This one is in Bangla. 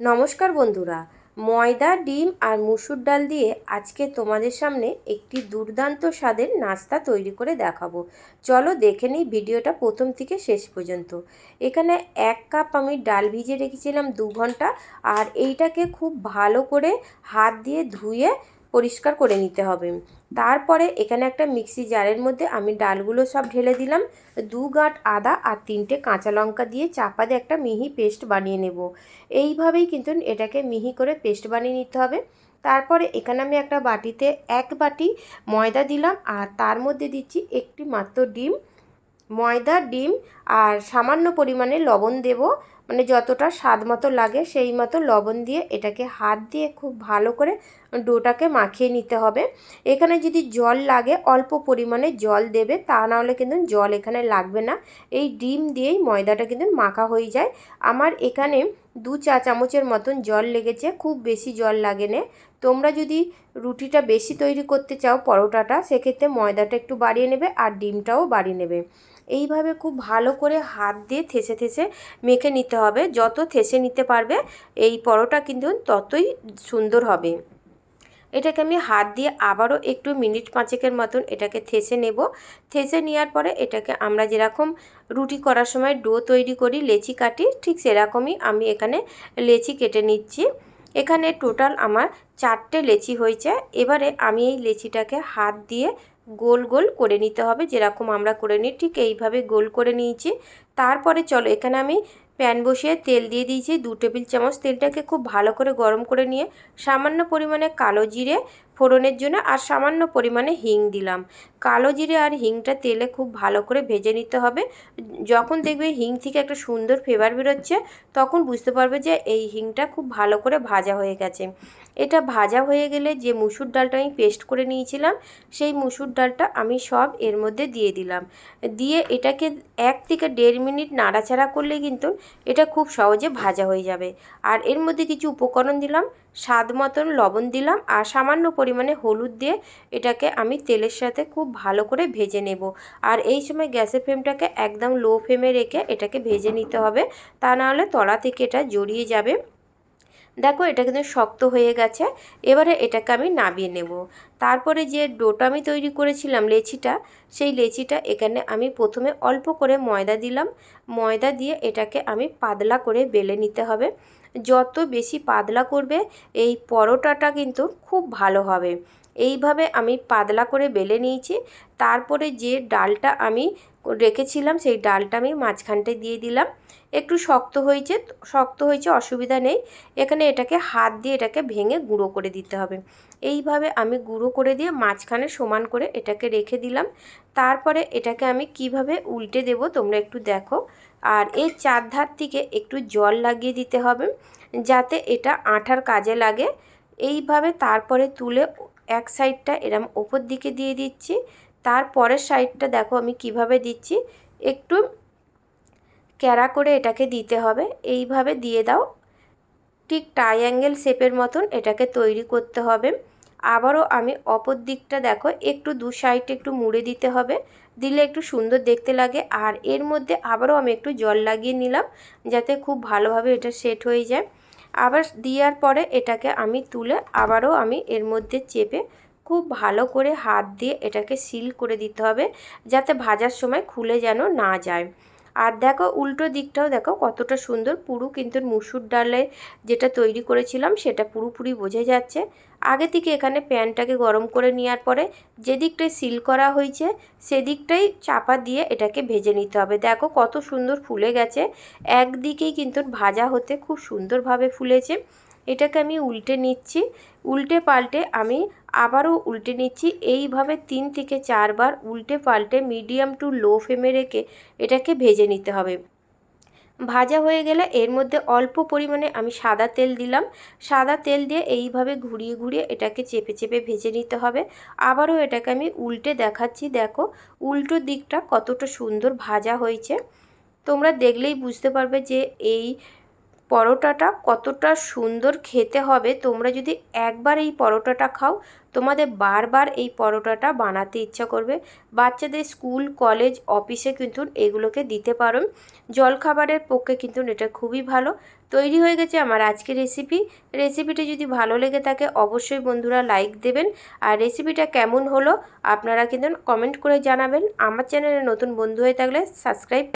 নমস্কার বন্ধুরা, ময়দা, ডিম আর মুসুর ডাল দিয়ে আজকে তোমাদের সামনে একটি দুর্দান্ত স্বাদের নাস্তা তৈরি করে দেখাবো। চলো দেখে নিই ভিডিওটা প্রথম থেকে শেষ পর্যন্ত। এখানে এক কাপ আমি ডাল ভিজে রেখেছিলাম দু ঘণ্টা আর এইটাকে খুব ভালো করে হাত দিয়ে ধুয়ে পরিষ্কার করে নিতে হবে। তারপরে এখানে একটা মিক্সি জারের মধ্যে আমি ডালগুলো সব ঢেলে দিলাম। দু গাঁট আদা আর তিনটে কাঁচা লঙ্কা দিয়ে চাপা দিয়ে একটা মিহি পেস্ট বানিয়ে নেব। এইভাবেই কিন্তু এটাকে মিহি করে পেস্ট বানিয়ে নিতে হবে। তারপরে এখানে আমি একটা বাটিতে এক বাটি ময়দা দিলাম আর তার মধ্যে দিচ্ছি একটি মাত্র ডিম। ময়দা, ডিম আর সামান্য পরিমাণে লবণ দেব। মানে যতটা স্বাদ মতো লাগে সেই মতো লবণ দিয়ে এটাকে হাত দিয়ে খুব ভালো করে ডোটাকে মাখিয়ে নিতে হবে। এখানে যদি জল লাগে, অল্প পরিমাণে জল দেবে, তা নাহলে কিন্তু জল এখানে লাগবে না। এই ডিম দিয়েই ময়দাটা কিন্তু মাখা হয়ে যায়। আমার এখানে দু চা চামচের মতন জল লেগেছে, খুব বেশি জল লাগে না তোমরা যদি রুটিটা বেশি তৈরি করতে চাও পরোটাটা, সেক্ষেত্রে ময়দাটা একটু বাড়িয়ে নেবে আর ডিমটাও বাড়িয়ে নেবে। এইভাবে খুব ভালো করে হাত দিয়ে থেসে থেসে মেখে নিতে হবে। যত থেসে নিতে পারবে, এই পরোটা কিন্তু ততই সুন্দর হবে। এটাকে আমি হাত দিয়ে আবারও একটু মিনিট পাঁচেকের মতন এটাকে থেসে নেব। থেসে নেওয়ার পরে এটাকে আমরা যেরকম রুটি করার সময় ডো তৈরি করি, লেচি কাটি, ঠিক সেরকমই আমি এখানে লেচি কেটে নিচ্ছি। এখানে টোটাল আমার চারটে লেচি হয়েছে। এবারে আমি এই লেচিটাকে হাত দিয়ে গোল গোল করে নিতে হবে, যেরকম আমরা করে নিই, ঠিক এইভাবে গোল করে নিয়েছি। তারপরে চলো এখানে আমি প্যান বসিয়ে তেল দিয়ে দিয়েছি। দু টেবিল চামচ তেলটাকে খুব ভালো করে গরম করে নিয়ে সামান্য পরিমাণে কালো জিরে ফোড়নের জন্য আর সামান্য পরিমাণে হিং দিলাম। কালো জিরে আর হিংটা তেলে খুব ভালো করে ভেজে নিতে হবে। যখন দেখবে হিং থেকে একটা সুন্দর ফ্লেভার বেরোচ্ছে, তখন বুঝতে পারবে যে এই হিংটা খুব ভালো করে ভাজা হয়ে গেছে। এটা ভাজা হয়ে গেলে যে মুসুর ডালটা আমি পেস্ট করে নিয়েছিলাম, সেই মুসুর ডালটা আমি সব এর মধ্যে দিয়ে দিলাম। দিয়ে এটাকে এক থেকে দেড় মিনিট নাড়াচাড়া করলে কিন্তু এটা খুব সহজে ভাজা হয়ে যাবে। আর এর মধ্যে কিছু উপকরণ দিলাম, স্বাদ মতন লবণ দিলাম আর সামান্য পরিমাণে হলুদ দিয়ে এটাকে আমি তেলের সাথে খুব ভালো করে ভেজে নেব। আর এই সময় গ্যাসের ফ্লেমটাকে একদম লো ফ্লেমে রেখে এটাকে ভেজে নিতে হবে। তা নাহলে তলা থেকে এটা জড়িয়ে যাবে। দেখো এটা কিন্তু শক্ত হয়ে গেছে, এবারে এটাকে আমি নাবিয়ে নেব। তারপরে যে ডোটা আমি তৈরি করেছিলাম লেচিটা, সেই লেচিটা এখানে আমি প্রথমে অল্প করে ময়দা দিলাম। ময়দা দিয়ে এটাকে আমি পাতলা করে বেলে নিতে হবে। যত বেশি পাতলা করবে, এই পরোটাটা কিন্তু খুব ভালো হবে। এইভাবে আমি পাতলা করে বেলে নিয়েছি। তারপরে যে ডালটা আমি রেখেছিলাম, সেই ডালটা আমি মাঝখানটায় দিয়ে দিলাম। একটু শক্ত হয়েছে শক্ত হয়েছে, অসুবিধা নেই। এখানে এটাকে হাত দিয়ে এটাকে ভেঙে গুঁড়ো করে দিতে হবে। এইভাবে আমি গুঁড়ো করে দিয়ে মাঝখানে সমান করে এটাকে রেখে দিলাম। তারপরে এটাকে আমি কীভাবে উল্টে দেব তোমরা একটু দেখো। আর এই চারধার থেকে একটু জল লাগিয়ে দিতে হবে, যাতে এটা আঠার কাজে লাগে। এইভাবে তারপরে তুলে এক সাইডটা এরম ওপর দিকে দিয়ে দিচ্ছি। তারপরের সাইডটা দেখো আমি কীভাবে দিচ্ছি। একটু ক্যারা করে এটাকে দিতে হবে। এইভাবে দিয়ে দাও। ঠিক ট্রাইঅ্যাঙ্গেল শেপের মতন এটাকে তৈরি করতে হবে। আবারও আমি অপর দিকটা দেখো, একটু দু সাইডে একটু মুড়ে দিতে হবে। দিলে একটু সুন্দর দেখতে লাগে। আর এর মধ্যে আবারও আমি একটু জল লাগিয়ে নিলাম, যাতে খুব ভালোভাবে এটা সেট হয়ে যায়। আবার দেওয়ার পরে এটাকে আমি তুলে আবারও আমি এর মধ্যে চেপে খুব ভালো করে হাত দিয়ে এটাকে সিল করে দিতে হবে, যাতে ভাজার সময় খুলে যেন না যায়। আর দেখো, উল্টো দিকটাও দেখো, কতটা সুন্দর, পুরু কিন্তু মুসুর ডালে যেটা তৈরি করেছিলাম, সেটা পুরোপুরি বোঝা যাচ্ছে। আগে থেকে এখানে প্যানটাকে গরম করে নেওয়ার পরে যে দিকটায় সিল করা হয়েছে সেদিকটাই চাপা দিয়ে এটাকে ভেজে নিতে হবে। দেখো, কত সুন্দর ফুলে গেছে, একদিকেই কিন্তু ভাজা হতে খুব সুন্দরভাবে ফুলেছে। এটাকে আমি উল্টে নিচ্ছি। উল্টে পাল্টে আমি আবারও উল্টে নিচ্ছি। এইভাবে তিন থেকে চারবার উল্টে পাল্টে মিডিয়াম টু লো ফ্লেমে রেখে এটাকে ভেজে নিতে হবে। ভাজা হয়ে গেলে এর মধ্যে অল্প পরিমাণে আমি সাদা তেল দিলাম। সাদা তেল দিয়ে এইভাবে ঘুরিয়ে ঘুরিয়ে এটাকে চেপে চেপে ভেজে নিতে হবে। আবারও এটাকে আমি উল্টে দেখাচ্ছি। দেখো, উল্টো দিকটা কতটা সুন্দর ভাজা হয়েছে। তোমরা দেখলেই বুঝতে পারবে যে এই পরোটাটা কতটা সুন্দর খেতে হবে, তোমরা যদি একবার এই পরোটাটা খাও, তোমাদের বারবার এই পরোটাটা বানাতে ইচ্ছা করবে। বাচ্চাদের স্কুল, কলেজ, অফিসে কিন্তু এগুলোকে দিতে পারো। জলখাবারের পক্ষে কিন্তু এটা খুবই ভালো। তৈরি হয়ে গেছে আমার আজকের রেসিপি রেসিপিটি যদি ভালো লেগে থাকে, অবশ্যই বন্ধুরা লাইক দেবেন। আর রেসিপিটা কেমন হলো, আপনারা কিন্তু কমেন্ট করে জানাবেন। আমার চ্যানেলে নতুন বন্ধু হয়ে থাকলে সাবস্ক্রাইব